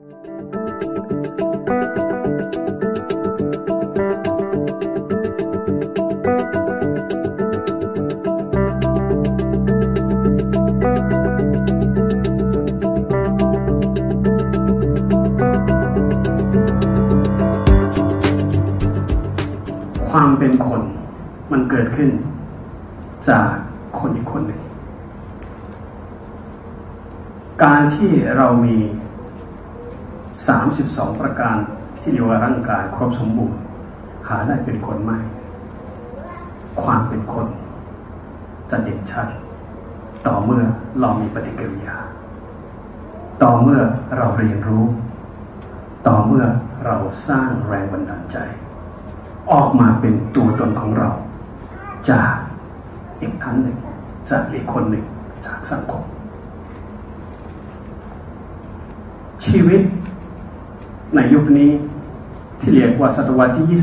ความเป็นคนมันเกิดขึ้น จากคนอีกคนหนึ่ง การที่เรามี 32 ประการที่เรียกว่าร่างกายครบสมบูรณ์ หาได้เป็นคนไม่ความเป็นคน จะเด่นชัด ต่อเมื่อเรามีปฏิกิริยา ต่อเมื่อเราเรียนรู้ ต่อเมื่อเราสร้างแรงบันดาลใจ ออกมาเป็นตัวตนของเรา จากอีกท่านหนึ่ง จากอีกคนหนึ่งจากสังคมชีวิต ในยุคนี้ที่เรียกว่าศตวรรษที่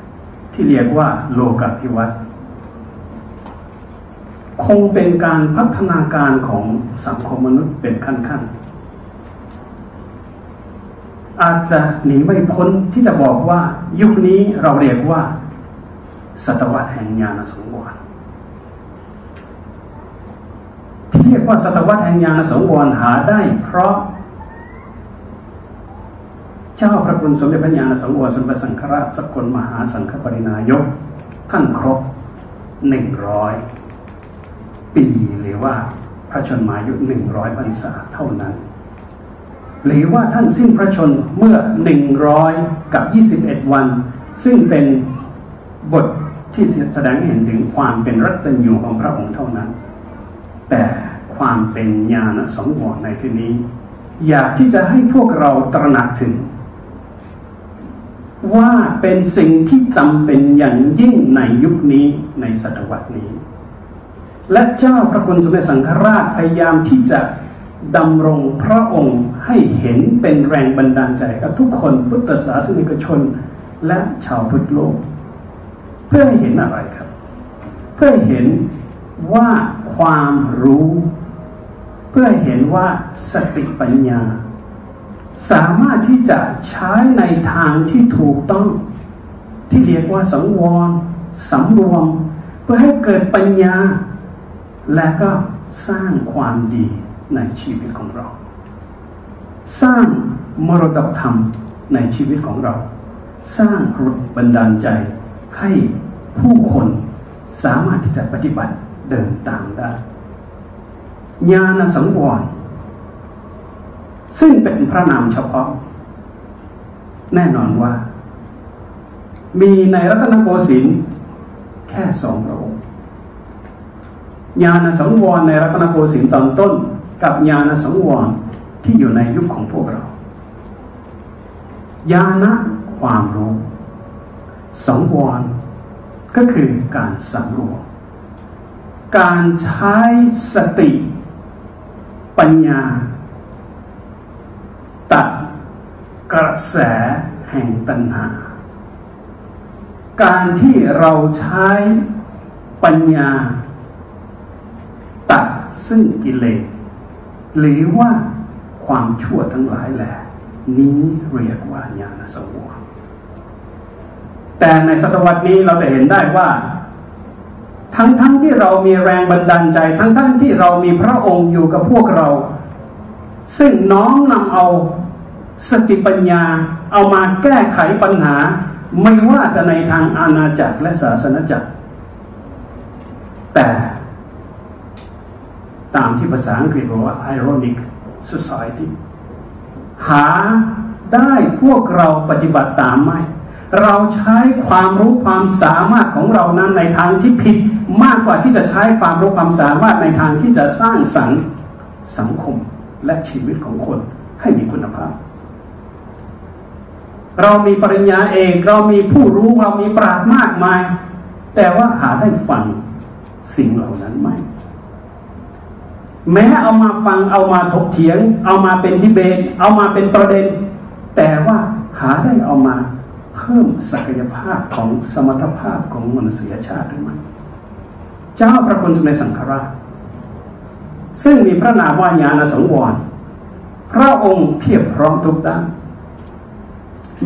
21 ที่เรียกว่าโลกาภิวัตน์คงเป็นการพัฒนาการของสังคมมนุษย์เป็นขั้นๆ อาจจะหนีไม่พ้นที่จะบอกว่ายุคนี้เราเรียกว่า ศตวรรษแห่งญาณสงวรที่เรียกว่าศตวรรษแห่งญาณสงวรหาได้เพราะ เจ้าพระคุณสมเด็จพระญาณสังวรสมเด็จสังฆราชสกลมหาสังฆปรินายก ท่านครบหนึ่งร้อยปีหรือว่าพระชนมายุหนึ่งร้อยพรรษาเท่านั้น หรือว่าท่านสิ้นพระชนเมื่อหนึ่งร้อยกับยี่สิบเอ็ดวัน ซึ่งเป็นบทที่แสดงให้เห็นถึงความเป็นรัตนยูของพระองค์เท่านั้น แต่ความเป็นญาณสังวรในที่นี้ อยากที่จะให้พวกเราตระหนักถึง ว่าเป็นสิ่งที่จำเป็นอย่างยิ่งในยุคนี้ในศตวรรษนี้ และเจ้าพระคุณสมเด็จสังฆราชพยายามที่จะดำรงพระองค์ให้เห็นเป็นแรงบันดาลใจกับทุกคนพุทธศาสนิกชนและชาวพุทธโลก เพื่อให้เห็นอะไรครับ เพื่อเห็นว่าความรู้ เพื่อเห็นว่าสติปัญญา สามารถที่จะใช้ในทางที่ถูกต้อง ที่เรียกว่าสังวรสำรวม เพื่อให้เกิดปัญญา และก็สร้างความดีในชีวิตของเรา สร้างมรดกธรรมในชีวิตของเรา สร้างรุบันดาลใจให้ผู้คนสามารถที่จะปฏิบัติเดินตามได้ญาณสังวร ซึ่งเป็นพระนามเฉพาะ แน่นอนว่า มีในรัตนโกสินทร์แค่สองพระองค์ญาณสังวรในรัตนโกสินทร์ตอนต้น กับญาณสังวรที่อยู่ในยุคของพวกเราญาณความรู้สังวรก็คือการสำรวมการใช้สติ ปัญญาตัด กระแสแห่งตัณหา การที่เราใช้ปัญญา ตัดซึ่งกิเลสหรือว่าความชั่วทั้งหลายแหละนี้เรียกว่าญาณสงวรแต่ในศตวรรษนี้เราจะเห็นได้ว่า ทั้งๆทที่เรามีแรงบันดาลใจ ทั้งๆทที่เรามีพระองค์อยู่กับพวกเรา ซึ่งน้อมนำเอา สติปัญญาเอามาแก้ไขปัญหา ไม่ว่าจะในทางอาณาจักรและศาสนาจักร แต่ตามที่ภาษาอังกฤษบอกว่า ironic society หาได้พวกเราปฏิบัติตามไหม เราใช้ความรู้ความสามารถของเรานั้นในทางที่ผิดมากกว่าที่จะใช้ความรู้ความสามารถในทางที่จะสร้างสรรค์สังคมและชีวิตของคนให้มีคุณภาพ เรามีปริญญาเอกเรามีผู้รู้เรามีปราดมากมาย แต่ว่าหาได้ฟังสิ่งเหล่านั้นไหมแม้เอามาฟังเอามาถกเถียง เอามาเป็นดิเบต เอามาเป็นประเด็น แต่ว่าหาได้เอามาเพิ่มศักยภาพของสมรรถภาพของมนุษยชาติหรือไม่เจ้าพระคุณในสังฆราช ซึ่งมีพระนามว่าญาณสังวรพระองค์เพียบพร้อมทุกด้าน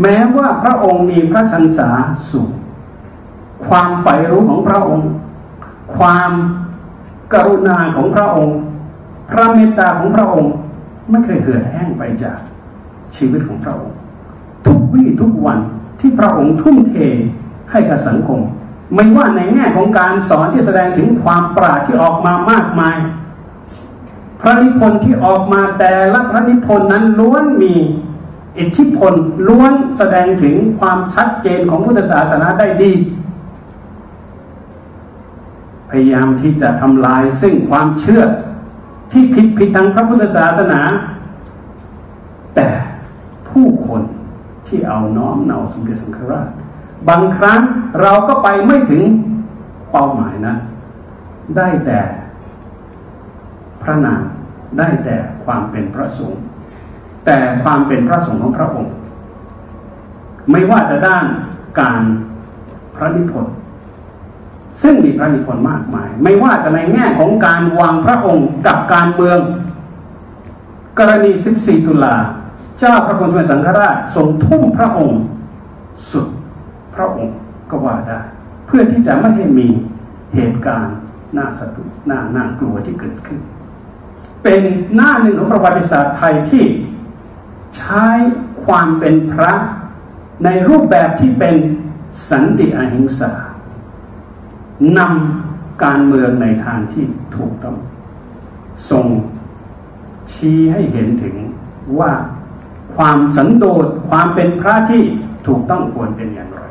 แม้ว่าพระองค์มีพระชันษาสูงความใฝ่รู้ของพระองค์ ความกรุณาของพระองค์ พระเมตตาของพระองค์ไม่เคยเหือดแห้งไปจากชีวิตของพระองค์ ทุกวี่ทุกวันที่พระองค์ทุ่มเทให้กับสังคม ไม่ว่าในแง่ของการสอนที่แสดงถึงความปราดที่ออกมามากมาย พระนิพนธ์ที่ออกมาแต่ละพระนิพนธ์นั้นล้วนมี อิทธิพลล้วนแสดงถึงความชัดเจนของพุทธศาสนาได้ดี พยายามที่จะทำลายซึ่งความเชื่อที่ผิดผิดทางพระพุทธศาสนา แต่ผู้คนที่เอาน้อมเนาสมเด็จสังฆราช บางครั้งเราก็ไปไม่ถึงเป้าหมายนะ ได้แต่พระนามได้แต่ความเป็นพระสงฆ์ แต่ความเป็นพระสงฆ์ของพระองค์ ไม่ว่าจะด้านการพระนิพนธ์ซึ่งมีพระนิพนธ์มากมาย ไม่ว่าจะในแง่ของการวางพระองค์กับการเมือง กรณี 14 ตุลา เจ้าพระคุณสมเด็จสังฆราชทรงทุ่มพระองค์ สุดพระองค์ก็ว่าได้ เพื่อที่จะไม่ให้มีเหตุการณ์น่าสะดุดน่าน่ากลัวที่เกิดขึ้น เป็นหน้าหนึ่งของประวัติศาสตร์ไทยที่ ใช้ความเป็นพระในรูปแบบที่เป็นสันติอหิงสานำการเมืองในทางที่ถูกต้องทรงชี้ให้เห็นถึงว่าความสันโดษความเป็นพระที่ถูกต้องควรเป็นอย่างไร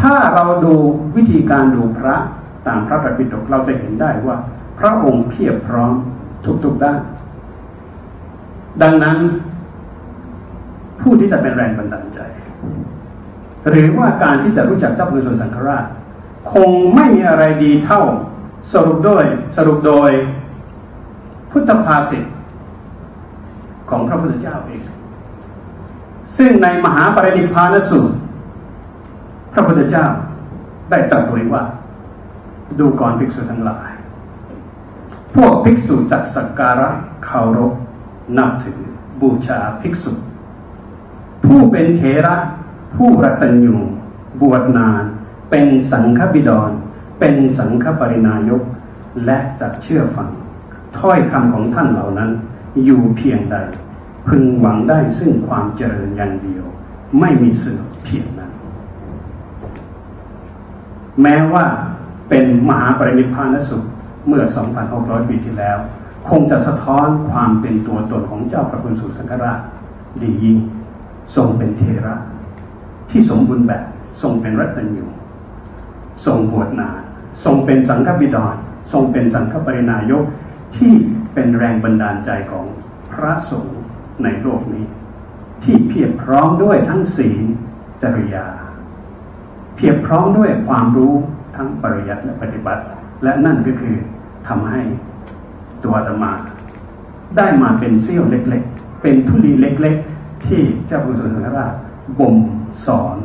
ถ้าเราดูวิธีการดูพระตามพระปฏิปิฎกเราจะเห็นได้ว่า พระองค์เพียบพร้อมทุกๆด้าน ดังนั้น ผู้ที่จะเป็นแรงบันดาลใจ หรือว่าการที่จะรู้จักเจ้าพระสุสังฆราช คงไม่มีอะไรดีเท่าสรุปด้วยสรุปโดยพุทธภาษิตของพระพุทธเจ้าเอง ซึ่งในมหาปรินิพพานสูตร พระพุทธเจ้าได้ตรัสไว้ว่า ดูก่อนภิกษุทั้งหลาย พวกภิกษุจักสักการะเคารพนับถือบูชาภิกษุ ผู้เป็นเถระผู้รัตญูบวชนาน เป็นสังฆบิดร เป็นสังฆปรินายก และจักเชื่อฟัง ถ้อยคำของท่านเหล่านั้น อยู่เพียงใด พึงหวังได้ซึ่งความเจริญอย่างเดียว ไม่มีเสื่อมเพียงนั้น แม้ว่าเป็นมหาปรินิพพานสุขเมื่อ 2,600 ปีที่แล้ว คงจะสะท้อนความเป็นตัวตนของเจ้าพระคุณสุสังฆราชดียิ่ง ทรงเป็นเทระที่สมบูรณ์แบบทรงเป็นรัตนยูทรงบวชนานทรงเป็นสังฆบิดรทรงเป็นสังฆปรินายกที่เป็นแรงบันดาลใจของพระสงฆ์ในโลกนี้ ที่เพียบพร้อมด้วยทั้งศีลจริยา เพียบพร้อมด้วยความรู้ทั้งปริยัติและปฏิบัติ และนั่นก็คือทำให้ตัวธรรมา ได้มาเป็นเสี้ยวเล็ก ๆ เป็นทุลีเล็ก ๆ ที่เจ้าพุทธสังฆราชบ่มสอน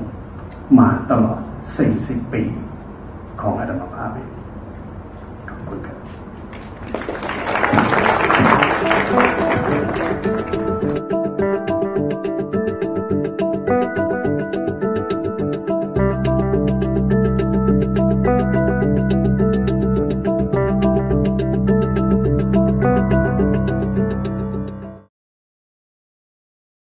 มาตลอด 40 ปีของอาตมาภาพเอง